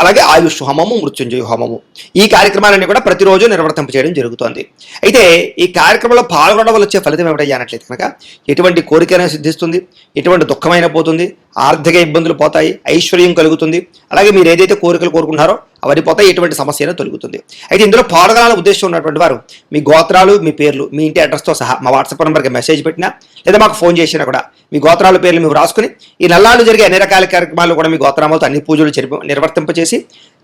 అలాగే ఆయుష్ హోమము మృత్యుంజయ హోమము. ఈ కార్యక్రమాలన్నీ కూడా ప్రతిరోజు నిర్వర్తింప చేయడం జరుగుతోంది. అయితే ఈ కార్యక్రమంలో పాల్గొనడం వల్ల వచ్చే ఫలితం ఏమిటయ్యానట్లయితే కనుక ఎటువంటి కోరికైనా సిద్ధిస్తుంది ఎటువంటి దుఃఖమైన పోతుంది ఆర్థిక ఇబ్బందులు పోతాయి ఐశ్వర్యం కలుగుతుంది. అలాగే మీరు ఏదైతే కోరికలు కోరుకున్నారో అవన్నీ ఎటువంటి సమస్య తొలుగుతుంది. అయితే ఇందులో పాల్గొనాలని ఉద్దేశం ఉన్నటువంటి వారు మీ గోత్రాలు మీ పేర్లు మీ ఇంటి అడ్రస్తో సహా మా వాట్సాప్ నెంబర్కి మెసేజ్ పెట్టినా లేదా మాకు ఫోన్ చేసినా కూడా మీ గోత్రాల పేర్లు మేము రాసుకుని ఈ నల్లాళ్ళు జరిగే అన్ని రకాల కార్యక్రమాలు కూడా మీ గోత్రామాలతో అన్ని పూజలు జరిపి నిర్వర్తింపచేసి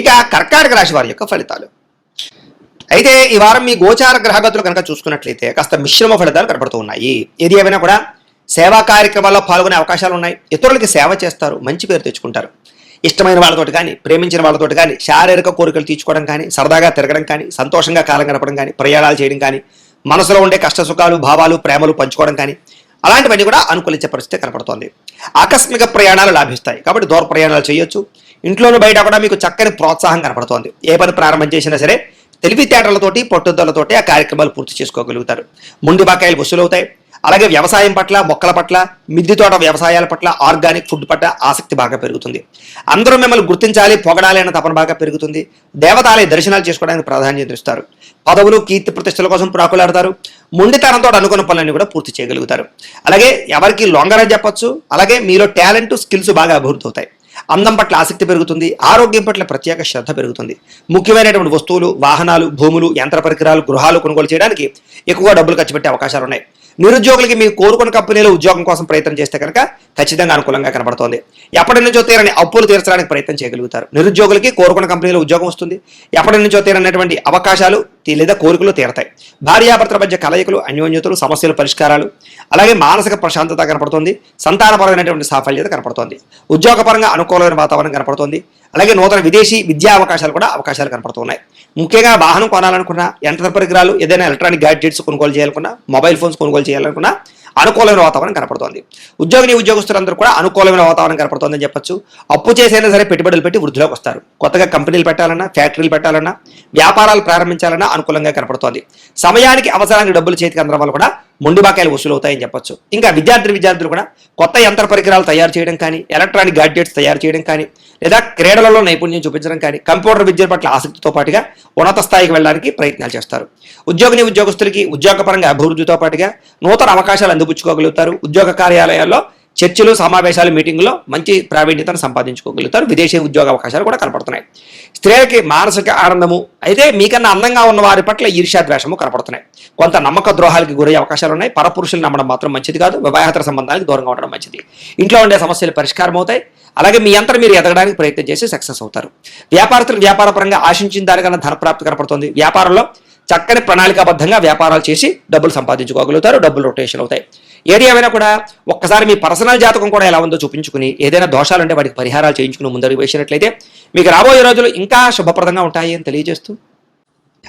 ఇక కర్కాటక రాశి వారి యొక్క ఫలితాలు. అయితే ఈ వారం మీ గోచార గ్రహగతులు కనుక చూసుకున్నట్లయితే కాస్త మిశ్రమ ఫలితాలు కనపడుతూ ఉన్నాయి. ఏది ఏమైనా కూడా సేవా కార్యక్రమాల్లో పాల్గొనే అవకాశాలు ఉన్నాయి. ఇతరులకి సేవ చేస్తారు మంచి పేరు తెచ్చుకుంటారు. ఇష్టమైన వాళ్ళతోటి కానీ ప్రేమించిన వాళ్ళతోటి కానీ శారీరక కోరికలు తీర్చుకోవడం కానీ సరదాగా తిరగడం కానీ సంతోషంగా కాలం గడపడం కానీ ప్రయాణాలు చేయడం కానీ మనసులో ఉండే కష్ట సుఖాలు భావాలు ప్రేమలు పంచుకోవడం కానీ అలాంటివన్నీ కూడా అనుకూలించే పరిస్థితి కనపడుతోంది. ఆకస్మిక ప్రయాణాలు లాభిస్తాయి. కాబట్టి దూర ప్రయాణాలు చేయొచ్చు. ఇంట్లోనూ బయట కూడా మీకు చక్కని ప్రోత్సాహం కనపడుతోంది. ఏ పని ప్రారంభం చేసినా సరే తెలివితేటలతోటి పట్టుదలతోటి ఆ కార్యక్రమాలు పూర్తి చేసుకోగలుగుతారు. ముండి బకాయిలు వసూలవుతాయి అలాగే వ్యవసాయం పట్ల మొక్కల పట్ల మిద్ది తోట వ్యవసాయాల పట్ల ఆర్గానిక్ ఫుడ్ పట్ల ఆసక్తి బాగా పెరుగుతుంది. అందరూ మిమ్మల్ని గుర్తించాలి పొగడాలి అన్న తపన బాగా పెరుగుతుంది. దేవతాలయ దర్శనాలు చేసుకోవడానికి ప్రాధాన్యత ఇస్తారు. పదవులు కీర్తి ప్రతిష్టల కోసం ప్రాకులాడతారు. మొండితనంతో అనుకున్న పనులన్నీ కూడా పూర్తి చేయగలుగుతారు. అలాగే ఎవరికి లొంగరని చెప్పచ్చు. అలాగే మీలో టాలెంట్ స్కిల్స్ బాగా అభివృద్ధి అవుతాయి. అందం పట్ల ఆసక్తి పెరుగుతుంది ఆరోగ్యం పట్ల ప్రత్యేక శ్రద్ధ పెరుగుతుంది. ముఖ్యమైనటువంటి వస్తువులు వాహనాలు భూములు యంత్ర పరికరాలు గృహాలు కొనుగోలు చేయడానికి ఎక్కువ డబ్బులు ఖర్చు పెట్టే అవకాశాలు ఉన్నాయి నిరుద్యోగులకి మీరు కోరుకున్న కంపెనీలో ఉద్యోగం కోసం ప్రయత్నం చేస్తే కనుక ఖచ్చితంగా అనుకూలంగా కనబడుతోంది. ఎప్పటి నుంచో తీరని అప్పులు తీర్చడానికి ప్రయత్నం చేయగలుగుతారు. నిరుద్యోగులకి కోరుకున్న కంపెనీలో ఉద్యోగం వస్తుంది. ఎప్పటి నుంచో తీరనటువంటి అవకాశాలు తీ- లేదా కోరికలు తీరతాయి. భార్యాభర్తల మధ్య కలయికలు అన్యోన్యతలు సమస్యల పరిష్కారాలు అలాగే మానసిక ప్రశాంతత కనపడుతుంది. సంతానపరమైనటువంటి సాఫల్యత కనపడుతుంది. ఉద్యోగపరంగా అనుకూలమైన వాతావరణం కనపడుతుంది. అలాగే నూతన విదేశీ విద్యా అవకాశాలు కూడా అవకాశాలు కనపడుతున్నాయి. ముఖ్యంగా వాహనం కొనాలనుకున్నా యంత్ర పరికరాలు ఏదైనా ఎలక్ట్రానిక్ గ్యాడ్జెట్స్ కొనుగోలు చేయాలనుకున్నా మొబైల్ ఫోన్స్ కొనుగోలు చేయాలనుకున్నా అనుకూలమైన వాతావరణం కనపడుతోంది. ఉద్యోగిని ఉద్యోగస్తులందరూ కూడా అనుకూలమైన వాతావరణం కనపడుతోందని చెప్పొచ్చు. అప్పు చేసైనా సరే పెట్టుబడులు పెట్టి వృద్ధిలోకి వస్తారు. కొత్తగా కంపెనీలు పెట్టాలన్నా ఫ్యాక్టరీలు పెట్టాలన్నా వ్యాపారాలు ప్రారంభించాలన్నా అనుకూలంగా కనపడుతోంది. సమయానికి అవసరానికి డబ్బులు చేతికి అందడం వల్ల కూడా మొండి బాకాయలు వసూలు అవుతాయని చెప్పొచ్చు. ఇంకా విద్యార్థి విద్యార్థులు కూడా కొత్త యంత్ర పరికరాలు తయారు చేయడం కానీ ఎలక్ట్రానిక్ గాడ్జెట్స్ తయారు చేయడం కానీ లేదా క్రీడలలో నైపుణ్యం చూపించడం కానీ కంప్యూటర్ విద్య పట్ల ఆసక్తితో పాటుగా ఉన్నత స్థాయికి వెళ్ళడానికి ప్రయత్నాలు చేస్తారు. ఉద్యోగిని ఉద్యోగస్తులకి ఉద్యోగపరంగా అభివృద్ధితో పాటుగా నూతన అవకాశాలు అందిపుచ్చుకోగలుగుతారు. ఉద్యోగ కార్యాలయాల్లో చర్చలు సమావేశాలు మీటింగ్లో మంచి ప్రావీణ్యతను సంపాదించుకోగలుగుతారు. విదేశీ ఉద్యోగ అవకాశాలు కూడా కనపడుతున్నాయి. స్త్రీలకి మానసిక ఆనందము అయితే మీకన్నా అందంగా ఉన్న వారి పట్ల ఈర్ష్యాద్వేషము కనపడుతున్నాయి. కొంత నమ్మక ద్రోహాలకి గురయ్యే అవకాశాలు ఉన్నాయి. పరపురుషులు నమ్మడం మాత్రం మంచిది కాదు. వివాహేతర సంబంధానికి దూరంగా ఉండడం మంచిది. ఇంట్లో ఉండే సమస్యలు పరిష్కారం అవుతాయి. అలాగే మీ అంతా మీరు ఎదగడానికి ప్రయత్నం చేసి సక్సెస్ అవుతారు. వ్యాపారస్తులు వ్యాపారపరంగా ఆశించిన దానికన్నా ధనప్రాప్తి కనపడుతుంది. వ్యాపారంలో చక్కని ప్రణాళికాబద్ధంగా వ్యాపారాలు చేసి డబ్బులు సంపాదించుకోగలుగుతారు. డబ్బులు రొటేషన్ అవుతాయి. ఏది ఏమైనా కూడా ఒక్కసారి మీ పర్సనల్ జాతకం కూడా ఎలా ఉందో చూపించుకుని ఏదైనా దోషాలు ఉంటే వాటికి పరిహారాలు చేయించుకుని ముందడుగు వేసినట్లయితే మీకు రాబోయే రోజులు ఇంకా శుభప్రదంగా ఉంటాయి అని తెలియజేస్తూ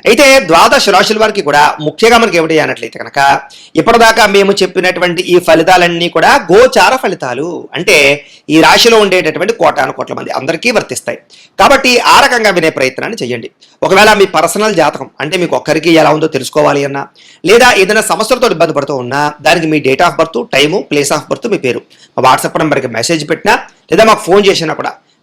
అయితే ద్వాదశ రాశుల వారికి కూడా ముఖ్యంగా మనకి ఏమిటి అన్నట్లయితే కనుక ఇప్పటిదాకా మేము చెప్పినటువంటి ఈ ఫలితాలన్నీ కూడా గోచార ఫలితాలు. అంటే ఈ రాశిలో ఉండేటటువంటి కోటాను కోట్ల మంది అందరికీ వర్తిస్తాయి. కాబట్టి ఆ రకంగా వినే ప్రయత్నాన్ని చేయండి ఒకవేళ మీ పర్సనల్ జాతకం అంటే మీకు ఒక్కరికి ఎలా ఉందో తెలుసుకోవాలి అన్నా లేదా ఏదైనా సమస్యలతో ఇబ్బంది పడుతూ ఉన్నా దానికి మీ date of birth time place of birth మీ పేరు. మా వాట్సాప్ నెంబర్కి మెసేజ్ పెట్టినా లేదా మాకు ఫోన్ చేసినా కూడా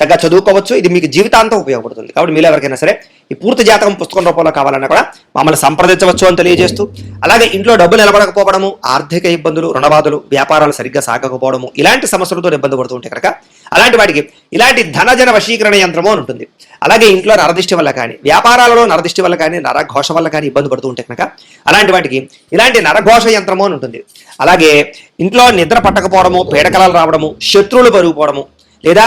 చక్కగా చదువుకోవచ్చు. ఇది మీకు జీవితాంతం ఉపయోగపడుతుంది. కాబట్టి మీరు ఎవరికైనా సరే ఈ పూర్తి జాతకం పుస్తకం రూపంలో కావాలన్నా కూడా మమ్మల్ని సంప్రదించవచ్చు అని తెలియజేస్తూ అలాగే ఇంట్లో డబ్బులు నిలబడకపోవడము ఆర్థిక ఇబ్బందులు రుణబాధలు వ్యాపారాలు సరిగ్గా సాగకపోవడము ఇలాంటి సమస్యలతో ఇబ్బంది పడుతూ ఉంటే కనుక అలాంటి వాటికి ఇలాంటి ధనజన వశీకరణ యంత్రము అని ఉంటుంది. అలాగే ఇంట్లో నరదిష్టి వల్ల కానీ వ్యాపారాలలో నరదిష్టి వల్ల కానీ నరఘోష వల్ల కానీ ఇబ్బంది పడుతూ ఉంటే కనుక అలాంటి వాటికి ఇలాంటి నరఘోష యంత్రము అని ఉంటుంది. అలాగే ఇంట్లో నిద్ర పట్టకపోవడము పీడకలాలు రావడము శత్రువులు పెరిగిపోవడము లేదా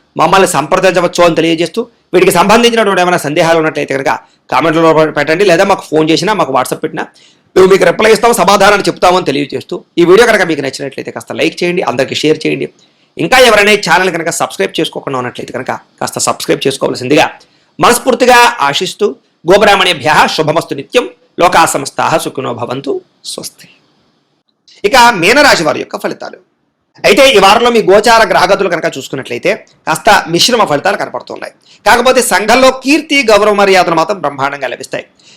మమ్మల్ని సంప్రదించవచ్చు అని తెలియజేస్తూ వీటికి సంబంధించినటువంటి ఏమైనా సందేహాలు ఉన్నట్లయితే కనుక కామెంట్లో పెట్టండి లేదా మాకు ఫోన్ చేసినా మాకు వాట్సాప్ పెట్టినా మేము మీకు రిప్లై ఇస్తాం సమాధానాన్ని చెప్తామని తెలియజేస్తూ ఈ వీడియో కనుక మీకు నచ్చినట్లయితే కాస్త లైక్ చేయండి అందరికీ షేర్ చేయండి. ఇంకా ఎవరైనా ఛానల్ కనుక సబ్స్క్రైబ్ చేసుకోకుండా ఉన్నట్లయితే కనుక కాస్త సబ్స్క్రైబ్ చేసుకోవాల్సిందిగా మనస్ఫూర్తిగా ఆశిస్తూ గోబ్రాహ్మణేభ్య శుభమస్తు నిత్యం లోకా సంస్థ సుఖినో భవంతు స్వస్తి. ఇక మీనరాశి వారి యొక్క ఫలితాలు. అయితే ఈ వారంలో మీ గోచార గ్రహగతులు కనుక చూసుకున్నట్లయితే కాస్త మిశ్రమ ఫలితాలు కనపడుతున్నాయి. కాకపోతే సంఘంలో కీర్తి గౌరవ మర్యాదలు మాత్రం బ్రహ్మాండంగా లభిస్తాయి.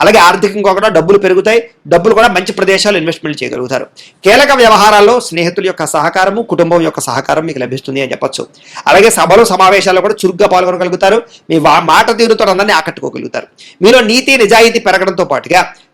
అలాగే ఆర్థికంగా కూడా డబ్బులు పెరుగుతాయి. డబ్బులు కూడా మంచి ప్రదేశాలు ఇన్వెస్ట్మెంట్ చేయగలుగుతారు. కీలక వ్యవహారాల్లో స్నేహితుల యొక్క సహకారము కుటుంబం యొక్క సహకారం మీకు లభిస్తుంది అని చెప్పొచ్చు. అలాగే సభలు సమావేశాల్లో కూడా చురుగ్గా పాల్గొనగలుగుతారు. మీ మాట తీరుతో అందరినీ ఆకట్టుకోగలుగుతారు. మీలో నీతి నిజాయితీ పెరగడంతో పాటుగా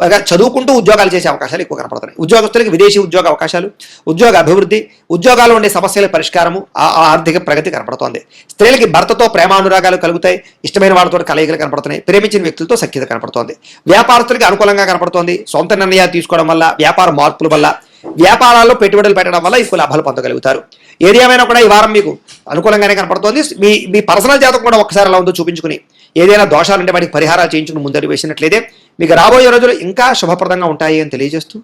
పైగా చదువుకుంటూ ఉద్యోగాలు చేసే అవకాశాలు ఎక్కువ కనపడుతున్నాయి. ఉద్యోగస్తులకి విదేశీ ఉద్యోగ అవకాశాలు ఉద్యోగ అభివృద్ధి ఉద్యోగాలు ఉండే సమస్యల పరిష్కారము ఆ- ఆర్థిక ప్రగతి కనపడుతోంది. స్త్రీలకి భర్తతో ప్రేమానురాగాలు కలుగుతాయి ఇష్టమైన వాళ్ళతో కలయికలు కనపడుతున్నాయి ప్రేమించిన వ్యక్తులతో సఖ్యత కనపడుతోంది. వ్యాపారస్తులకి అనుకూలంగా కనపడుతోంది సొంత నిర్ణయాలు తీసుకోవడం వల్ల వ్యాపార మార్పుల వల్ల వ్యాపారాల్లో పెట్టుబడులు పెట్టడం వల్ల ఎక్కువ లాభాలు పొందగలుగుతారు. ఏది కూడా ఈ వారం మీకు అనుకూలంగానే కనపడుతోంది. మీ మీ పర్సనల్ జాతకం కూడా ఒకసారి అలా ఉందో చూపించుకుని ఏదైనా దోషాలుంటే వాటికి పరిహారాలు చేయించుకుని ముందడు వేసినట్లయితే మీకు రాబోయే రోజులు ఇంకా శుభప్రదంగా ఉంటాయి అని తెలియజేస్తూ